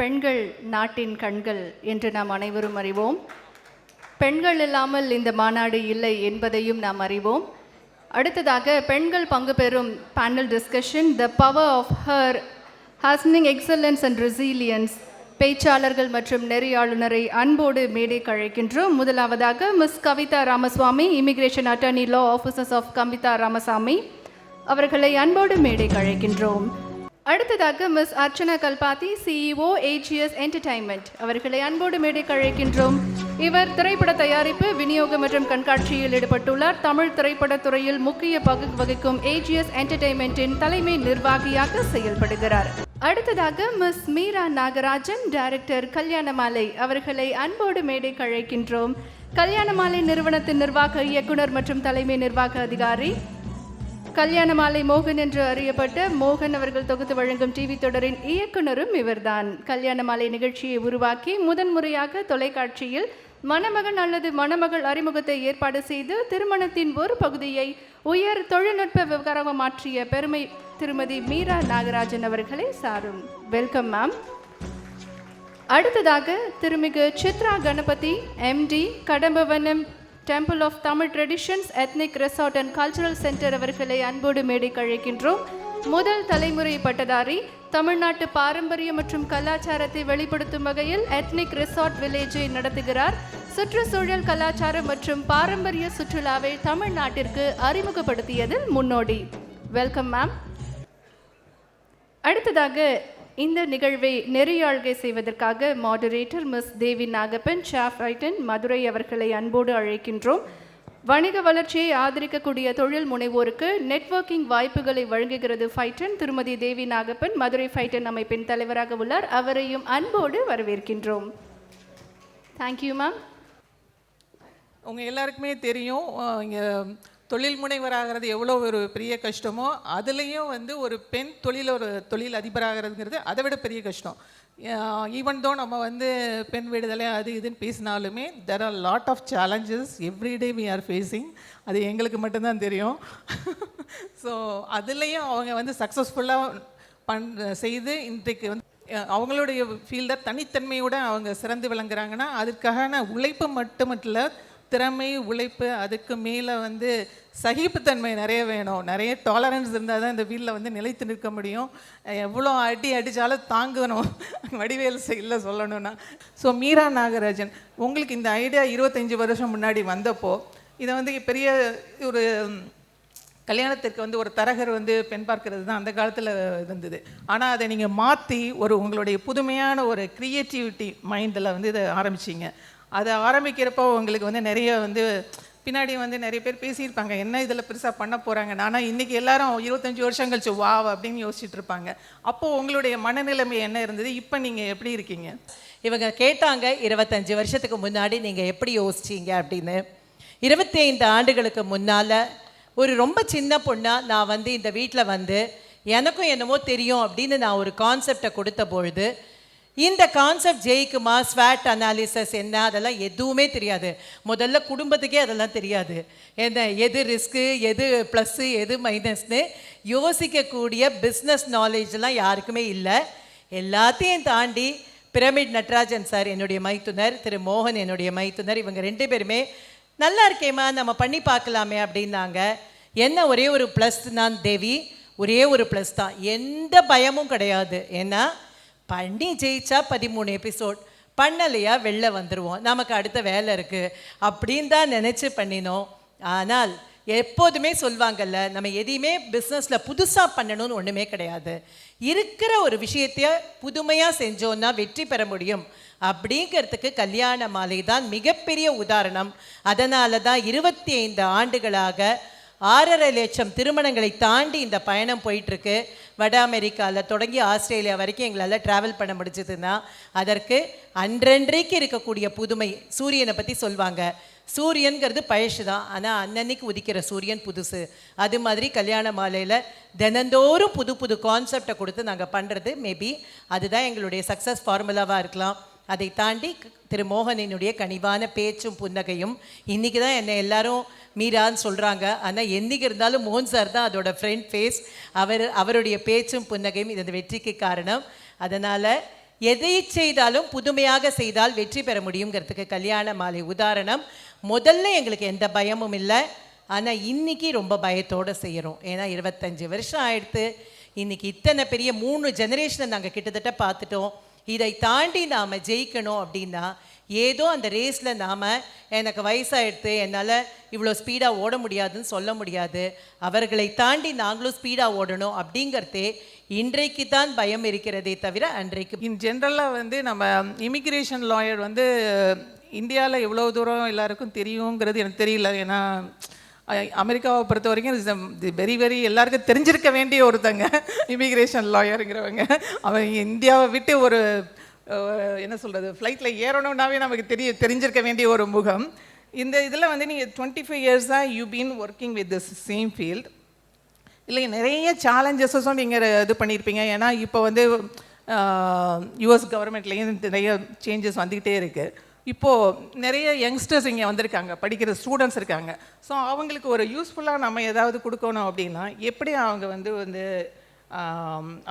பெண்கள் நாட்டின் கண்கள் என்று நாம் அனைவரும் அறிவோம். பெண்கள் இல்லாமல் இந்த மாநாடு இல்லை என்பதையும் நாம் அறிவோம். அடுத்ததாக பெண்கள் பங்கு பெறும் panel discussion the power of her ஹாஸ்னிங் excellence and resilience பேச்சாளர்கள் மற்றும் நெறியாளுநரை அன்போடு மேடைக்கு அழைக்கின்றோம் முதலாவதாக miss Kavitha Ramaswamy immigration attorney law officers of Kavitha Ramasamy அவர்களை அன்போடு மேடைக்கு அழைக்கின்றோம் அடுத்ததாக miss Archana Kalpathi CEO AGS entertainment அவர்களை அன்போடு மேடைக்கு அழைக்கின்றோம். இவர் திரைப்பட தயாரிப்பு விநியோகம் மற்றும் கண்காட்சியில் ஈடுபட்டுள்ளார். தமிழ் திரைப்படத் துறையில் முக்கிய பங்கு வகிக்கும் ஏஜிஎஸ் என்டர்டைன்மெண்ட்டின் தலைமை நிர்வாகியாக செயல்படுகிறார். அடுத்ததாக மிஸ் மீரா நாகராஜன் டைரக்டர் கல்யாணமாலை. அவர்களை அன்போடு மேடைக்கு அழைக்கின்றோம். கல்யாணமாலை நிறுவனத்தின் நிர்வாக இயக்குனர் மற்றும் தலைமை நிர்வாக அதிகாரி கல்யாண மாலை மோகன் என்று அறியப்பட்ட மோகன் அவர்கள் தொகுத்து வழங்கும் டிவி தொடரின் இயக்குனரும் இவர்தான். கல்யாண மாலை நிகழ்ச்சியை உருவாக்கி முதன்முறையாக தொலைக்காட்சியில் மணமகன் அல்லது மணமகள் அறிமுகத்தை ஏற்பாடு செய்து திருமணத்தின் ஒரு பகுதியை உயர் தொழில்நுட்ப விவகாரமாக மாற்றிய பெருமை திருமதி மீரா நாகராஜன் அவர்களை சாரும். Welcome ma'am. அடுத்ததாக திருமிகு Chitra Ganapathi MD Kadambavanam temple of Tamil traditions ethnic resort and cultural centre அவர்களை அன்போடு மேடைக்கு அழைக்கின்றோம். முதல் தலைமுறை பட்டதாரி தமிழ்நாட்டு பாரம்பரிய மற்றும் கலாச்சாரத்தை வெளிப்படுத்தும் வகையில் எத்னிக் ரெசார்ட் வில்லேஜை நடத்துகிறார். சுற்றுச்சூழல் கலாச்சாரம் மற்றும் பாரம்பரிய சுற்றுலாவை தமிழ்நாட்டிற்கு அறிமுகப்படுத்தியதில் முன்னோடி. வெல்கம் மேம் அடுத்ததாக இந்த நிகழ்வை நெறியாழ்கை செய்வதற்காக மாடரேட்டர் மிஸ் தேவி நாகப்பன் ஷாஃப் ரைட்டன் மதுரை அவர்களை அன்போடு அழைக்கின்றோம். வணிக வளர்ச்சியை ஆதரிக்கக்கூடிய தொழில் முனைவோருக்கு நெட்வொர்க்கிங் வாய்ப்புகளை வழங்குகிறது ஃபைட்டன் திருமதி தேவி நாகப்பன் மதுரை ஃபைட்டன் அமைப்பின் தலைவராக உள்ளார். அவரையும் அன்போடு வரவேற்கின்றோம். தேங்க்யூ மேம் உங்கள் எல்லாருக்குமே தெரியும் இங்கே தொழில் முனைவராகிறது எவ்வளோ ஒரு பெரிய கஷ்டமோ அதுலேயும் வந்து ஒரு பெண் தொழில் ஒரு தொழில் அதிபராகிறதுங்கிறது அதை விட பெரிய கஷ்டம். ஈவன் தோ நம்ம வந்து பெண் விடுதலை அது இதுன்னு பேசினாலுமே there are lot of challenges everyday we are facing அது எங்களுக்கு மட்டும்தான் தெரியும். ஸோ அதுலேயும் அவங்க வந்து சக்ஸஸ்ஃபுல்லாக பண் செய்து இன்றைக்கு வந்து அவங்களுடைய ஃபீல்டை தனித்தன்மையோடு அவங்க சிறந்து விளங்குறாங்கன்னா அதுக்கான உழைப்பு மட்டுமல்ல திறமை உழைப்பு அதுக்கு மேலே வந்து சகிப்புத்தன்மை நிறைய வேணும். நிறைய டாலரன்ஸ் இருந்தால் தான் இந்த வீட்டில் வந்து நிலைத்து நிற்க முடியும். எவ்வளோ அடி அடித்தாலும் தாங்கணும். வடிவேல் இல்லை சொல்லணும்னா. ஸோ மீரா நாகராஜன் உங்களுக்கு இந்த ஐடியா இருபத்தஞ்சி வருஷம் முன்னாடி வந்தப்போ இதை வந்து பெரிய ஒரு கல்யாணத்திற்கு வந்து ஒரு தரகர் வந்து பெண் பார்க்கறது தான் அந்த காலத்தில் இருந்தது. ஆனால் அதை நீங்கள் மாற்றி ஒரு உங்களுடைய புதுமையான ஒரு க்ரியேட்டிவிட்டி மைண்டில் வந்து இதை ஆரம்பிச்சிங்க. அதை ஆரம்பிக்கிறப்போ உங்களுக்கு வந்து நிறைய வந்து பின்னாடி வந்து நிறைய பேர் பேசியிருப்பாங்க என்ன இதில் பெருசாக பண்ண போகிறாங்க ஆனால் இன்றைக்கி எல்லாரும் இருபத்தஞ்சி வருஷம் கழிச்சு வா அப்படின்னு யோசிச்சுட்டு இருப்பாங்க. அப்போது உங்களுடைய மனநிலைமை என்ன இருந்தது? இப்போ நீங்கள் எப்படி இருக்கீங்க? இவங்க கேட்டாங்க இருபத்தஞ்சி வருஷத்துக்கு முன்னாடி நீங்கள் எப்படி யோசிச்சீங்க? அப்படின்னு. இருபத்தி ஐந்து ஆண்டுகளுக்கு முன்னால் ஒரு ரொம்ப சின்ன பொண்ணாக நான் வந்து இந்த வீட்டில் வந்து எனக்கும் என்னமோ தெரியும் அப்படின்னு நான் ஒரு கான்செப்டை கொடுத்த பொழுது இந்த கான்செப்ட் ஜெயிக்குமா? ஸ்வாட் அனாலிசஸ் என்ன? அதெல்லாம் எதுவுமே தெரியாது. முதல்ல குடும்பத்துக்கே அதெல்லாம் தெரியாது. என்ன எது ரிஸ்க்கு எது ப்ளஸ்ஸு எது மைனஸ்னு யோசிக்கக்கூடிய பிஸ்னஸ் நாலேஜ்லாம் யாருக்குமே இல்லை. எல்லாத்தையும் தாண்டி பிரமிட் நட்ராஜன் சார் என்னுடைய மைத்துனர் திரு மோகன் என்னுடைய மைத்துனர் இவங்க ரெண்டு பேருமே நல்லா இருக்கேம்மா நம்ம பண்ணி பார்க்கலாமே அப்படின்னாங்க. என்ன ஒரே ஒரு ப்ளஸ் நான் தேவி ஒரே ஒரு ப்ளஸ் தான். எந்த பயமும் கிடையாது. ஏன்னா பண்ணி ஜெயிச்சா பதிமூணு எபிசோட் பண்ணலையா வெளில வந்துடுவோம் நமக்கு அடுத்த வேலை இருக்குது அப்படின்னு தான் நினச்சி பண்ணினோம். ஆனால் எப்போதுமே சொல்லுவாங்கல்ல நம்ம எதையுமே பிஸ்னஸில் புதுசாக பண்ணணும்னு ஒன்றுமே கிடையாது. இருக்கிற ஒரு விஷயத்தைய புதுமையாக செஞ்சோன்னா வெற்றி பெற முடியும். அப்படிங்கிறதுக்கு கல்யாண மாலை தான் மிகப்பெரிய உதாரணம். அதனால தான் இருபத்தி ஐந்து ஆண்டுகளாக ஆறரை லட்சம் திருமணங்களை தாண்டி இந்த பயணம் போயிட்டுருக்கு. வட அமெரிக்காவில் தொடங்கி ஆஸ்திரேலியா வரைக்கும் எங்களால் ட்ராவல் பண்ண முடிஞ்சதுன்னா அதற்கு அன்றன்றைக்கு இருக்கக்கூடிய புதுமை சூரியனை பற்றி சொல்லுவாங்க சூரியன்கிறது பழசு தான் ஆனால் அன்னன்னைக்கு உதிக்கிற சூரியன் புதுசு. அது மாதிரி கல்யாண மாலையில் தினந்தோறும் புது புது கான்செப்டை கொடுத்து நாங்கள் பண்ணுறது மேபி அதுதான் எங்களுடைய சக்ஸஸ் ஃபார்முலாவாக இருக்கலாம். அதை தாண்டி திரு மோகனினுடைய கனிவான பேச்சும் புன்னகையும் இன்றைக்கி தான் என்னை எல்லாரும் மீரான்னு சொல்கிறாங்க ஆனால் என்றைக்கு இருந்தாலும் மோகன் சார் தான் அதோட ஃப்ரெண்ட் ஃபேஸ் அவர் அவருடைய பேச்சும் புன்னகையும் இது அந்த வெற்றிக்கு காரணம். அதனால் எதை செய்தாலும் புதுமையாக செய்தால் வெற்றி பெற முடியுங்கிறதுக்கு கல்யாண மாலை உதாரணம். முதல்ல எங்களுக்கு எந்த பயமும் இல்லை. ஆனால் இன்னைக்கு ரொம்ப பயத்தோடு செய்கிறோம் ஏன்னா இருபத்தஞ்சி வருஷம் ஆயிடுத்து. இன்றைக்கி இத்தனை பெரிய மூணு ஜெனரேஷனை நாங்கள் கிட்டத்தட்ட பார்த்துட்டோம். இதை தாண்டி நாம் ஜெயிக்கணும் அப்படின்னா ஏதோ அந்த ரேஸில் நாம் எனக்கு வயசாகிடுது என்னால் இவ்வளோ ஸ்பீடாக ஓட முடியாதுன்னு சொல்ல முடியாது. அவர்களை தாண்டி நாங்களும் ஸ்பீடாக ஓடணும் அப்படிங்கிறதே இன்றைக்கு தான் பயம் இருக்கிறதே தவிர அன்றைக்கு இன் ஜென்ரலாக வந்து நம்ம இமிக்ரேஷன் லாயர் வந்து இந்தியாவில் எவ்வளோ தூரம் எல்லாருக்கும் தெரியுங்கிறது எனக்கு தெரியல. ஏன்னா அமெரிக்காவை பொறுத்த வரைக்கும் வெரி வெரி எல்லாருக்கும் தெரிஞ்சிருக்க வேண்டிய ஒருத்தங்க இமிக்ரேஷன் லாயருங்கிறவங்க அவன் இந்தியாவை விட்டு ஒரு என்ன சொல்கிறது ஃப்ளைட்டில் ஏறணும்னாவே நமக்கு தெரிய தெரிஞ்சிருக்க வேண்டிய ஒரு முகம். இந்த இதில் வந்து நீங்கள் டுவெண்ட்டி ஃபைவ் இயர்ஸாக you been working with this same field இல்லை நிறைய சேலஞ்சஸஸும் நீங்கள் இது பண்ணியிருப்பீங்க ஏன்னா இப்போ வந்து யூஎஸ் கவர்மெண்ட்லேயும் நிறைய சேஞ்சஸ் வந்துக்கிட்டே இருக்குது இப்போது நிறைய யங்ஸ்டர்ஸ் இங்கே வந்திருக்காங்க படிக்கிற ஸ்டூடெண்ட்ஸ் இருக்காங்க. ஸோ அவங்களுக்கு ஒரு யூஸ்ஃபுல்லாக நம்ம ஏதாவது கொடுக்கணும் அப்படின்னா எப்படி அவங்க வந்து வந்து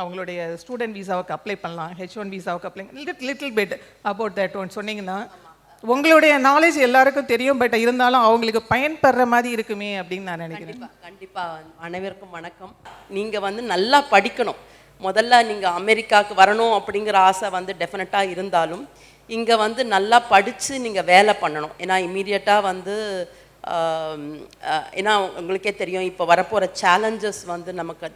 அவங்களுடைய ஸ்டூடெண்ட் விசாவுக்கு அப்ளை பண்ணலாம் H one விசாவுக்கு apply little little bit about that one சொன்னீங்கன்னா உங்களுடைய நாலேஜ் எல்லாருக்கும் தெரியும் பட் இருந்தாலும் அவங்களுக்கு பயன்படுற மாதிரி இருக்குமே அப்படின்னு நான் நினைக்கிறேன். கண்டிப்பாக அனைவருக்கும் வணக்கம். நீங்கள் வந்து நல்லா படிக்கணும். முதல்ல நீங்கள் அமெரிக்காவுக்கு வரணும் அப்படிங்கிற ஆசை வந்து டெஃபினட்டாக இருந்தாலும் இங்கே வந்து நல்லா படித்து நீங்கள் வேலை பண்ணணும். ஏன்னா இமீடியட்டா வந்து ஏன்னா உங்களுக்கே தெரியும் இப்போ வரப்போகிற சேலஞ்சஸ் வந்து நமக்கு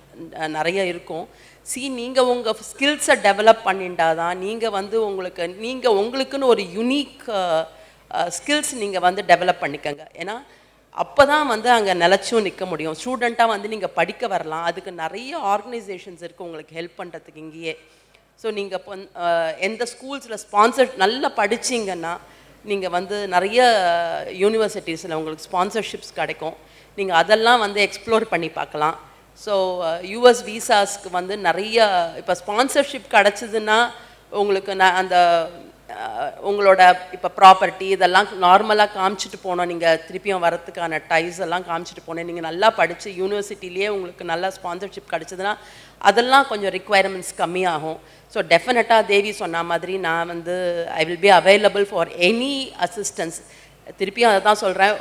நிறைய இருக்கும். சி நீங்கள் உங்கள் ஸ்கில்ஸை டெவலப் பண்ணிட்டா தான் நீங்கள் வந்து உங்களுக்கு நீங்கள் உங்களுக்குன்னு ஒரு யுனீக் ஸ்கில்ஸ் நீங்கள் வந்து டெவலப் பண்ணிக்கங்க. ஏன்னா அப்போ தான் வந்து அங்கே நிலச்சும் நிற்க முடியும். ஸ்டூடெண்ட்டாக வந்து நீங்கள் படிக்க வரலாம். அதுக்கு நிறைய ஆர்கனைசேஷன்ஸ் இருக்குது உங்களுக்கு ஹெல்ப் பண்ணுறதுக்கு இங்கேயே. ஸோ நீங்கள் எந்த ஸ்கூல்ஸில் ஸ்பான்சர் நல்லா படிச்சீங்கன்னா நீங்கள் வந்து நிறைய யூனிவர்சிட்டிஸில் உங்களுக்கு ஸ்பான்சர்ஷிப்ஸ் கிடைக்கும். நீங்கள் அதெல்லாம் வந்து எக்ஸ்ப்ளோர் பண்ணி பார்க்கலாம். ஸோ யூஎஸ் விசாஸ்க்கு வந்து நிறைய இப்போ ஸ்பான்சர்ஷிப் கிடச்சிதுன்னா உங்களுக்கு நான் அந்த உங்களோட இப்போ ப்ராப்பர்ட்டி இதெல்லாம் நார்மலாக காமிச்சிட்டு போனோம். நீங்கள் திருப்பியும் வரத்துக்கான டைஸ் எல்லாம் காமிச்சிட்டு போனேன். நீங்கள் நல்லா படித்து யூனிவர்சிட்டிலேயே உங்களுக்கு நல்லா ஸ்பான்சர்ஷிப் கிடச்சதுன்னா அதெல்லாம் கொஞ்சம் ரிக்குவயர்மெண்ட்ஸ் கம்மியாகும். ஸோ டெஃபினட்டாக தேவி சொன்ன மாதிரி நான் வந்து I will be available for any assistance திருப்பியும் அதை தான் சொல்கிறேன்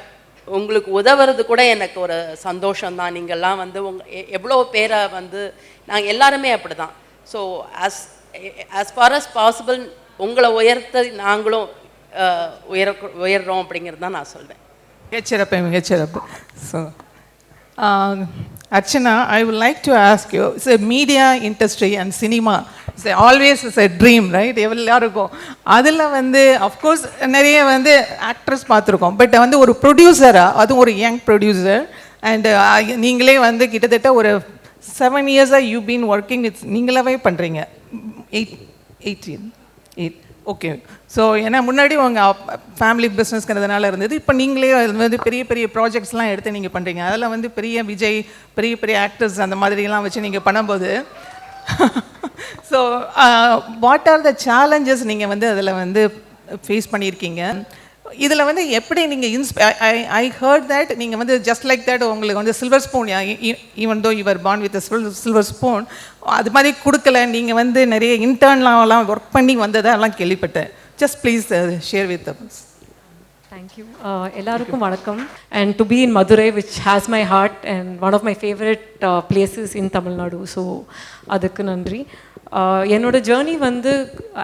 உங்களுக்கு உதவுறது கூட எனக்கு ஒரு சந்தோஷம் தான். நீங்கள்லாம் வந்து உங்க எ- எவ்வளோ பேரை வந்து நாங்கள் எல்லாருமே அப்படி தான் so as as far as possible உங்களை உயர்த்த நாங்களும் உயர உயர்றோம் அப்படிங்கிறது தான் நான் சொல்வேன். மிகச்சிறப்பு மிகச்சிறப்பு. So Archana I would like to ask you it's a media industry and cinema it's always is a dream right எல்லாருக்கும். அதில் வந்து அஃப்கோர்ஸ் நிறைய வந்து ஆக்ட்ரஸ் பார்த்துருக்கோம். பட் வந்து ஒரு ப்ரொடியூசராக அதுவும் ஒரு யங் ப்ரொடியூசர் அண்ட் நீங்களே வந்து கிட்டத்தட்ட ஒரு செவன் இயர்ஸாக யூ பீன் ஒர்க்கிங் வித் நீங்களாவே பண்ணுறீங்க eight eighteen eight okay so ஏன்னா முன்னாடி உங்கள் ஃபேமிலி பிஸ்னஸ்ங்கிறதுனால இருந்தது. இப்போ நீங்களே அது வந்து பெரிய பெரிய ப்ராஜெக்ட்ஸ்லாம் எடுத்து நீங்கள் பண்ணுறீங்க அதில் வந்து பெரிய விஜய் பெரிய பெரிய ஆக்டர்ஸ் அந்த மாதிரிலாம் வச்சு நீங்கள் பண்ணும்போது so what are the challenges நீங்கள் வந்து அதில் வந்து ஃபேஸ் பண்ணியிருக்கீங்க? இதில் வந்து எப்படி நீங்கள் இன்ஸ்பை ஐ ஐ ஹர்ட் தட் நீங்கள் வந்து ஜஸ்ட் லைக் தட் உங்களுக்கு வந்து silver spoon even though your born with silver spoon அது மாதிரி கொடுக்கல நீங்கள் வந்து நிறைய இன்டர்ன்லாம் ஒர்க் பண்ணி வந்ததெல்லாம் கேள்விப்பட்டேன். Just please share with thank you எல்லாருக்கும் வணக்கம் and to be in Madurai which has my heart and one of my favourite places in Tamil Nadu so அதுக்கு நன்றி. என்னோடய என்னோட ஜேர்னி வந்து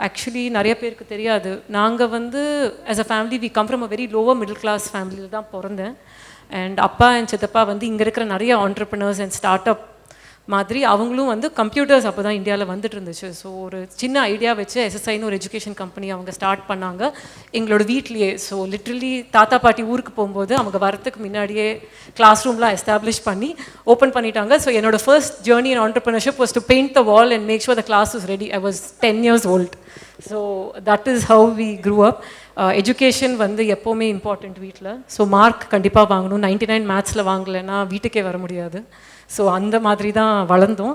ஆக்சுவலி நிறைய பேருக்கு தெரியாது. நாங்கள் வந்து as a family we come from a very lower middle class ஃபேமிலியில் தான் பிறந்தேன். அண்ட் அப்பா அண்ட் சித்தப்பா வந்து இங்கே இருக்கிற நிறைய ஆண்டர்பிரினர்ஸ் அண்ட் ஸ்டார்ட் அப் மாதிரி அவங்களும் வந்து கம்ப்யூட்டர்ஸ் அப்போ தான் இந்தியாவில் வந்துட்டு இருந்துச்சு ஸோ ஒரு சின்ன ஐடியா வச்சு எஸ்எஸ்ஐன்னு ஒரு எஜுகேஷன் கம்பெனி அவங்க ஸ்டார்ட் பண்ணாங்க. எங்களோட வீட்லேயே. ஸோ லிட்ரலி தாத்தா பாட்டி ஊருக்கு போகும்போது அவங்க வரத்துக்கு முன்னாடியே கிளாஸ் ரூம்லாம் எஸ்டாப்ளிஷ் பண்ணி ஓப்பன் பண்ணிட்டாங்க. ஸோ என்னோட first journey in entrepreneurship was to paint the wall and make sure the class is ready I was ten years old so that is how we grew up education வந்து எப்போவுமே important வீட்டில் so mark கண்டிப்பாக வாங்கணும். Ninety nine மேத்ஸில் வாங்கலைன்னா வீட்டுக்கே வர முடியாது. So அந்த மாதிரி தான் வளர்ந்தோம்.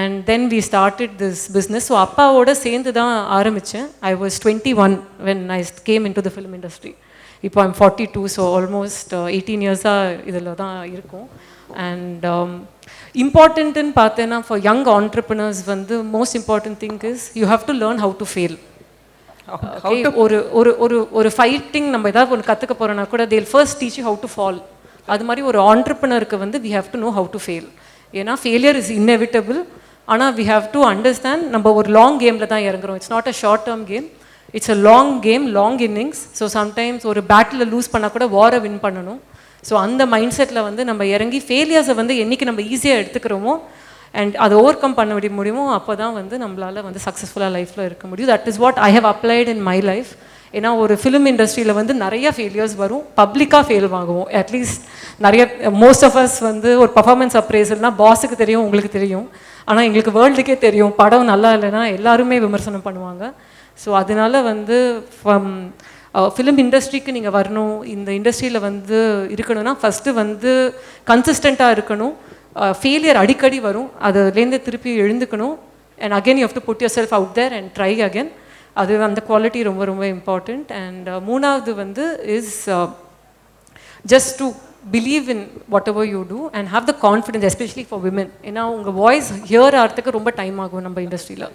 And then we started this business so அப்பாவோட சேர்ந்து தான் ஆரம்பித்தேன் I was twenty one when I came in to the film industry இப்போ I'm forty two so almost eighteen இயர்ஸாக இதில் தான் இருக்கும். அண்ட் இம்பார்ட்டண்ட்டுன்னு பார்த்தேன்னா ஃபார் யங் ஆண்டர்பிரினர்ஸ் வந்து most important thing is you have to learn how to fail ஒரு ஒரு ஒரு ஒரு ஃபைட்டிங் நம்ம ஏதாவது ஒன்று கற்றுக்க போகிறோன்னா கூட they'll first teach how to fall அது மாதிரி ஒரு ஆண்டர்பனருக்கு வந்து we have to know how to fail ஏன்னா ஃபெயிலியர் இஸ் இன்னெவிட்டபிள் ஆனால் வி ஹாவ் டு அண்டர்ஸ்டாண்ட் நம்ம ஒரு லாங் கேமில் தான் இறங்குறோம். It's not a short term game it's a long game long innings so sometimes ஒரு பேட்டில் லூஸ் பண்ணால் கூட வாரை வின் பண்ணணும். ஸோ அந்த மைண்ட் செட்டில் வந்து நம்ம இறங்கி ஃபெயிலியர்ஸை வந்து என்றைக்கு நம்ம ஈஸியாக எடுத்துக்கிறோமோ அண்ட் அதை ஓவர் கம் பண்ண முடிய முடியுமோ அப்போ தான் வந்து நம்மளால் வந்து சக்ஸஸ்ஃபுல்லாக லைஃப்பில் இருக்க முடியும். That is what I have applied in my life ஏன்னா ஒரு ஃபிலிம் இண்டஸ்ட்ரியில் வந்து நிறைய ஃபெயிலியர்ஸ் வரும். பப்ளிக்காக ஃபெயில் வாங்குவோம் அட்லீஸ்ட் நிறைய மோஸ்ட் ஆஃப் அஸ் வந்து ஒரு பர்ஃபார்மன்ஸ் அப்ரேசல்னா பாஸுக்கு தெரியும் உங்களுக்கு தெரியும். ஆனால் எங்களுக்கு வேர்ல்டுக்கே தெரியும். படம் நல்லா இல்லைன்னா எல்லாருமே விமர்சனம் பண்ணுவாங்க. ஸோ அதனால வந்து ஃபம் ஃபிலிம் இண்டஸ்ட்ரிக்கு நீங்கள் வரணும். இந்த இண்டஸ்ட்ரியில் வந்து இருக்கணும்னா ஃபஸ்ட்டு வந்து கன்சிஸ்டண்ட்டாக இருக்கணும். ஃபெயிலியர் அடிக்கடி வரும். அதுலேருந்து திருப்பி எழுந்துக்கணும். And again you have to put yourself out there and try again அது அந்த குவாலிட்டி ரொம்ப ரொம்ப இம்பார்ட்டண்ட் அண்ட் மூணாவது வந்து is just to believe in whatever you do and have the confidence especially for women ஏன்னா உங்கள் வாய்ஸ் ஹியர் ஆகிறதுக்கு ரொம்ப டைம் ஆகும் நம்ம இண்டஸ்ட்ரியில்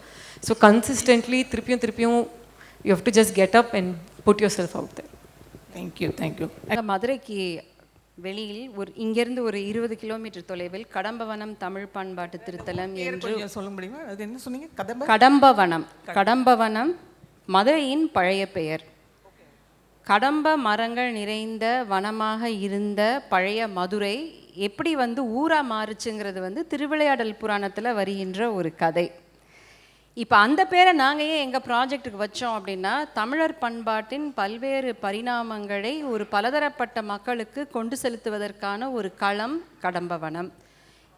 ஸோ கன்சிஸ்டன்ட்லி திருப்பியும் திருப்பியும் you have to just get up and put yourself out there thank you thank you மதுரைக்கு வெளியில் ஒரு இங்கிருந்து ஒரு இருபது கிலோமீட்டர் தொலைவில் கடம்பவனம் தமிழ் பண்பாட்டு திருத்தலம் என்று சொல்ல முடியுமா? அது என்ன சொன்னீங்க? கடம்பவனம். கடம்பவனம் மதுரையின் பழைய பெயர். கடம்ப மரங்கள் நிறைந்த வனமாக இருந்த பழைய மதுரை எப்படி வந்து ஊரா மாறுச்சுங்கிறது வந்து திருவிளையாடல் புராணத்தில் வருகின்ற ஒரு கதை. இப்போ அந்த பேரை நாங்கள் ஏன் எங்கள் ப்ராஜெக்ட்டுக்கு வச்சோம் அப்படின்னா தமிழர் பண்பாட்டின் பல்வேறு பரிணாமங்களை ஒரு பலதரப்பட்ட மக்களுக்கு கொண்டு செலுத்துவதற்கான ஒரு களம் Kadambavanam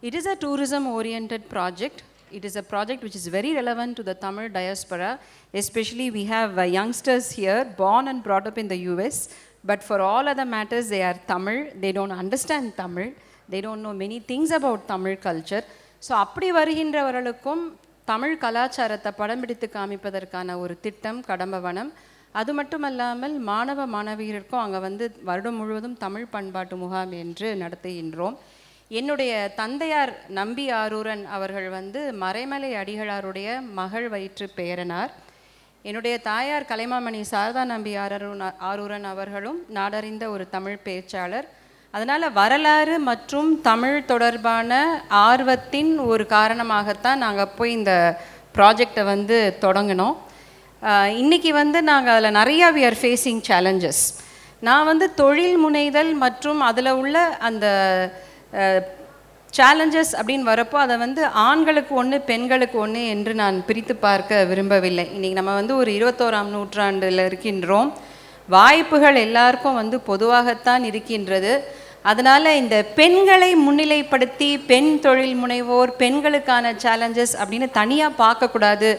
it is a tourism orient project it is a project which is very relevant to the Tamil diaspora. Especially, we have uh, youngsters here born and brought up in the US, but for all other matters, they are Tamil. They don't understand Tamil. They don't know many things about Tamil culture. So அப்படி வருகின்றவர்களுக்கும் தமிழ் கலாச்சாரத்தை படம் பிடித்து காமிப்பதற்கான ஒரு திட்டம் கடம்பவனம் அது மட்டுமல்லாமல் மாணவ மாணவியருக்கும் அங்கே வந்து வருடம் முழுவதும் தமிழ் பண்பாட்டு முகாம் என்று நடத்துகின்றோம் என்னுடைய தந்தையார் நம்பி ஆரூரன் அவர்கள் வந்து மறைமலை அடிகளாருடைய மகள் வயிற்று பேரனார். என்னுடைய தாயார் கலைமாமணி சாரதா நம்பி ஆரூன் ஆரூரன் அவர்களும் நாடறிந்த ஒரு தமிழ் பேச்சாளர். அதனால் வரலாறு மற்றும் தமிழ் தொடர்பான ஆர்வத்தின் ஒரு காரணமாகத்தான் நாங்கள் போய் இந்த ப்ராஜெக்டை வந்து தொடங்கினோம். இன்றைக்கி இன்னைக்கு வந்து நாங்கள் அதில் நிறையா வி ஆர் ஃபேஸிங் சேலஞ்சஸ் நான் வந்து தொழில் முனைதல் மற்றும் அதில் உள்ள அந்த சேலஞ்சஸ் அப்படின்னு வரப்போ அதை வந்து ஆண்களுக்கு ஒன்று பெண்களுக்கு ஒன்று என்று நான் பிரித்து பார்க்க விரும்பவில்லை. இன்றைக்கி நம்ம வந்து ஒரு இருபத்தோராம் நூற்றாண்டில் இருக்கின்றோம். வாய்ப்புகள் எல்லாருக்கும் வந்து பொதுவாகத்தான் இருக்கின்றது. அதனால் இந்த பெண்களை முன்னிலைப்படுத்தி பெண் தொழில் முனைவோர் பெண்களுக்கான சேலஞ்சஸ் அப்படின்னு தனியாக பார்க்கக்கூடாது.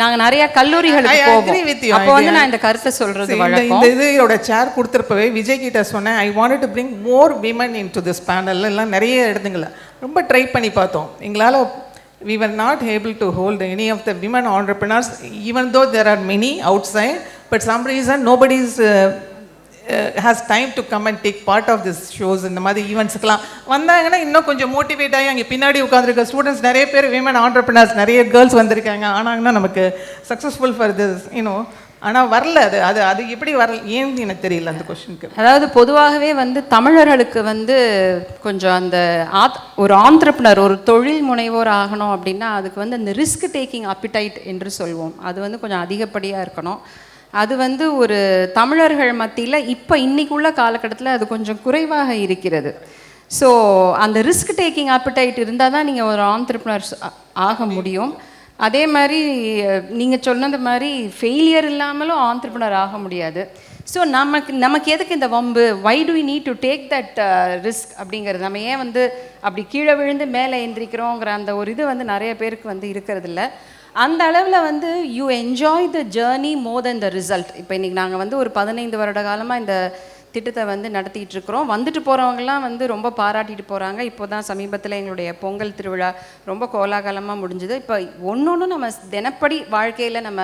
நாங்கள் நிறைய கல்லூரிகளுக்கு போவோம். அப்போ வந்து. நான் இந்த கருத்தை சொல்றது இந்த வழக்கம். இந்த இதோட சேர் கொடுத்துருப்பவே விஜய் கிட்ட சொன்னேன். I wanted to bring more women in to this panel எல்லாம் நிறைய இடத்துங்கள ரொம்ப ட்ரை பண்ணி பார்த்தோம். எங்களால் we were not able to hold any of the women entrepreneurs even though there are many outside but some reason nobody is uh, has time to come and take part of this shows இந்த மாதிரி ஈவெண்ட்ஸுக்கெல்லாம் வந்தாங்கன்னா இன்னும் கொஞ்சம் motivate ஆகி அங்கே பின்னாடி உட்காந்துருக்க students நிறைய பேர் விமன் ஆண்டர்பிரினர்ஸ் நிறைய கேர்ள்ஸ் வந்திருக்காங்க. ஆனாங்கன்னா நமக்கு சக்ஸஸ்ஃபுல் ஃபார் திஸ் யூனோ ஆனால் வரல அது அது அது எப்படி வரல ஏன்னு எனக்கு தெரியல அந்த கொஷனுக்கு அதாவது பொதுவாகவே வந்து தமிழர்களுக்கு வந்து கொஞ்சம் அந்த ஆத் ஒரு ஆந்திரப்பினர் ஒரு தொழில் முனைவோர் ஆகணும் அப்படின்னா அதுக்கு வந்து அந்த ரிஸ்க் டேக்கிங் அப்பிடைட் என்று சொல்வோம். அது வந்து கொஞ்சம் அதிகப்படியாக இருக்கணும். அது வந்து ஒரு தமிழர்கள் மத்தியில் இப்போ இன்றைக்குள்ள காலகட்டத்தில் அது கொஞ்சம் குறைவாக இருக்கிறது. ஸோ அந்த ரிஸ்க் டேக்கிங் அப்பிடைட் இருந்தால் தான் நீங்கள் ஒரு ஆந்திரப்னர்ஸ் ஆக முடியும். அதே மாதிரி நீங்கள் சொன்னது மாதிரி ஃபெயிலியர் இல்லாமலும் ஆண்டர்பனர் ஆக முடியாது. ஸோ நமக்கு நமக்கு எதுக்கு இந்த வம்பு? Why do need to take that risk அப்படிங்கிறது? நம்ம ஏன் வந்து அப்படி கீழே விழுந்து மேலே எந்திரிக்கிறோங்கிற அந்த ஒரு இது வந்து நிறைய பேருக்கு வந்து இருக்கிறதில்ல. அந்த அளவில் வந்து you enjoy the journey more then the result இப்போ இன்றைக்கி நாங்கள் வந்து ஒரு பதினைந்து வருட காலமாக இந்த திட்டத்தை வந்து நடத்திட்டு இருக்கிறோம் வந்துட்டு போகிறவங்கலாம் வந்து ரொம்ப பாராட்டிட்டு போகிறாங்க இப்போ தான் சமீபத்தில் எங்களுடைய பொங்கல் திருவிழா ரொம்ப கோலாகலமாக முடிஞ்சுது. இப்போ ஒன்று நம்ம தினப்படி வாழ்க்கையில் நம்ம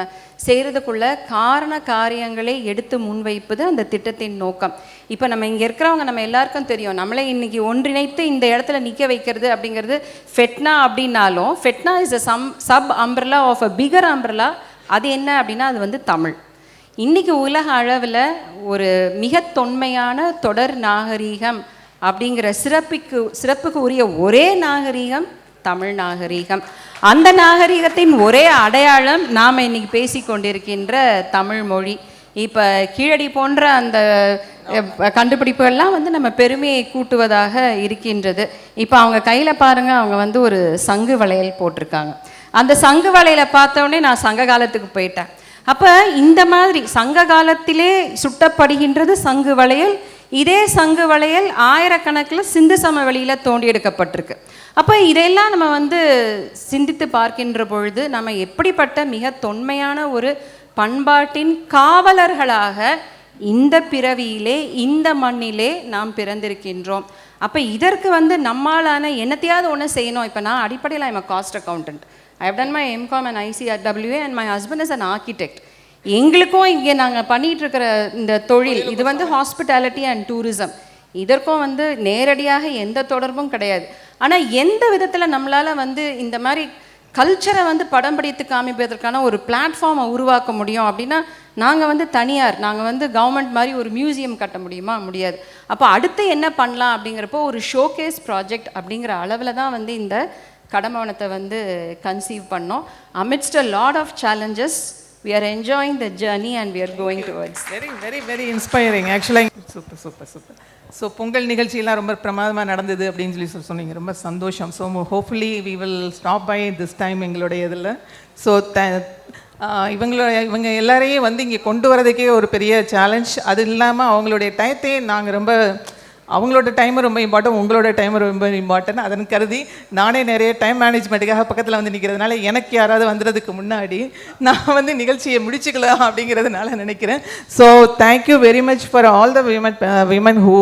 செய்கிறதுக்குள்ள காரண காரியங்களை எடுத்து முன்வைப்பது அந்த திட்டத்தின் நோக்கம். இப்போ நம்ம இங்கே இருக்கிறவங்க நம்ம எல்லாருக்கும் தெரியும். நம்மளே இன்னைக்கு ஒன்றிணைத்து இந்த இடத்துல நிற்க வைக்கிறது அப்படிங்கிறது ஃபெட்னா அப்படின்னாலும் FeTNA is a some sub umbrella of a bigger umbrella அது என்ன அப்படின்னா அது வந்து தமிழ். இன்றைக்கி உலக அளவில் ஒரு மிக தொன்மையான தொடர் நாகரீகம் அப்படிங்கிற சிறப்புக்கு சிறப்புக்கு உரிய ஒரே நாகரீகம் தமிழ் நாகரீகம். அந்த நாகரீகத்தின் ஒரே அடையாளம் நாம் இன்னைக்கு பேசி கொண்டிருக்கின்ற தமிழ் மொழி. இப்போ கீழடி போன்ற அந்த கண்டுபிடிப்புகள்லாம் வந்து நம்ம பெருமையை கூட்டுவதாக இருக்கின்றது. இப்போ அவங்க கையில் பாருங்கள் அவங்க வந்து ஒரு சங்கு வளையல் போட்டிருக்காங்க. அந்த சங்கு வளையலை பார்த்த நான் சங்க காலத்துக்கு போயிட்டேன். அப்போ இந்த மாதிரி சங்க காலத்திலே சுட்டப்படுகின்றது சங்கு வளையல். இதே சங்கு வளையல் ஆயிரக்கணக்கில் சிந்து சமவெளியில் தோண்டி எடுக்கப்பட்டிருக்கு. அப்போ இதையெல்லாம் நம்ம வந்து சிந்தித்து பார்க்கின்ற பொழுது நம்ம எப்படிப்பட்ட மிக தொன்மையான ஒரு பண்பாட்டின் காவலர்களாக இந்த பிறவியிலே இந்த மண்ணிலே நாம் பிறந்திருக்கின்றோம். அப்போ இதற்கு வந்து நம்மாலான என்னத்தையாவது ஒன்று செய்யணும். இப்போ நான் அடிப்படையில் I'm cost accountant I have done my MCom and ICWA and my husband is an architect எங்களுக்கும் இங்கே நாங்கள் பண்ணிட்டு இருக்கிற இந்த தொழில் இது வந்து ஹாஸ்பிட்டாலிட்டி அண்ட் டூரிசம் இதற்கும் வந்து நேரடியாக எந்த தொடர்பும் கிடையாது. ஆனால் எந்த விதத்தில் நம்மளால் வந்து இந்த மாதிரி கல்ச்சரை வந்து படம் பிடித்து காமிப்பதற்கான ஒரு பிளாட்ஃபார்மை உருவாக்க முடியும் அப்படின்னா நாங்கள் வந்து தனியார் நாங்கள் வந்து கவர்மெண்ட் மாதிரி ஒரு மியூசியம் கட்ட முடியுமா? முடியாது. அப்போ அடுத்து என்ன பண்ணலாம் அப்படிங்கிறப்போ ஒரு ஷோகேஸ் ப்ராஜெக்ட் அப்படிங்கிற அளவில் தான் வந்து இந்த கடம்பவனத்தை வந்து கன்சீவ் பண்ணோம். Amidst a lot of challenges we are enjoying the journey and we are going towards very very very inspiring ஆக்சுவலாக super super super so Pongal நிகழ்ச்சியெல்லாம் ரொம்ப பிரமாதமாக நடந்தது அப்படின்னு சொல்லி சொ- சொன்னீங்க. ரொம்ப சந்தோஷம். So hopefully we will stop by this time எங்களுடைய இதில். ஸோ த இவங்களோட இவங்க எல்லாரையும் வந்து இங்கே கொண்டு வரதுக்கே ஒரு பெரிய சேலஞ்ச் அது இல்லாமல் அவங்களுடைய டயத்தை நாங்கள் ரொம்ப அவங்களோட டைம் ரொம்ப இம்பார்ட்டன் உங்களோட டைம் ரொம்ப இம்பார்ட்டன் அதன் கருதி நானே நிறைய டைம் மேனேஜ்மெண்ட்டுக்காக பக்கத்தில் வந்து நிற்கிறதுனால எனக்கு யாராவது வந்துடுறதுக்கு முன்னாடி நான் வந்து நிகழ்ச்சியை முடிச்சுக்கலாம் அப்படிங்கிறதுனால நினைக்கிறேன். So thank you very much for all the women women who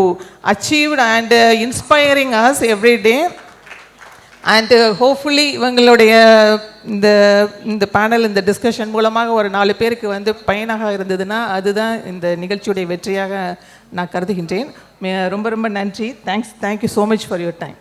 achieved and inspiring us every day and hopefully இவங்களுடைய இந்த இந்த பேனல் இந்த டிஸ்கஷன் மூலமாக ஒரு நாலு பேருக்கு வந்து பயனாக இருந்ததுன்னா அதுதான் இந்த நிகழ்ச்சியுடைய வெற்றியாக நான் கருதுகின்றேன். மே- ரொம்ப ரொம்ப நன்றி. Thanks thank you so much for your time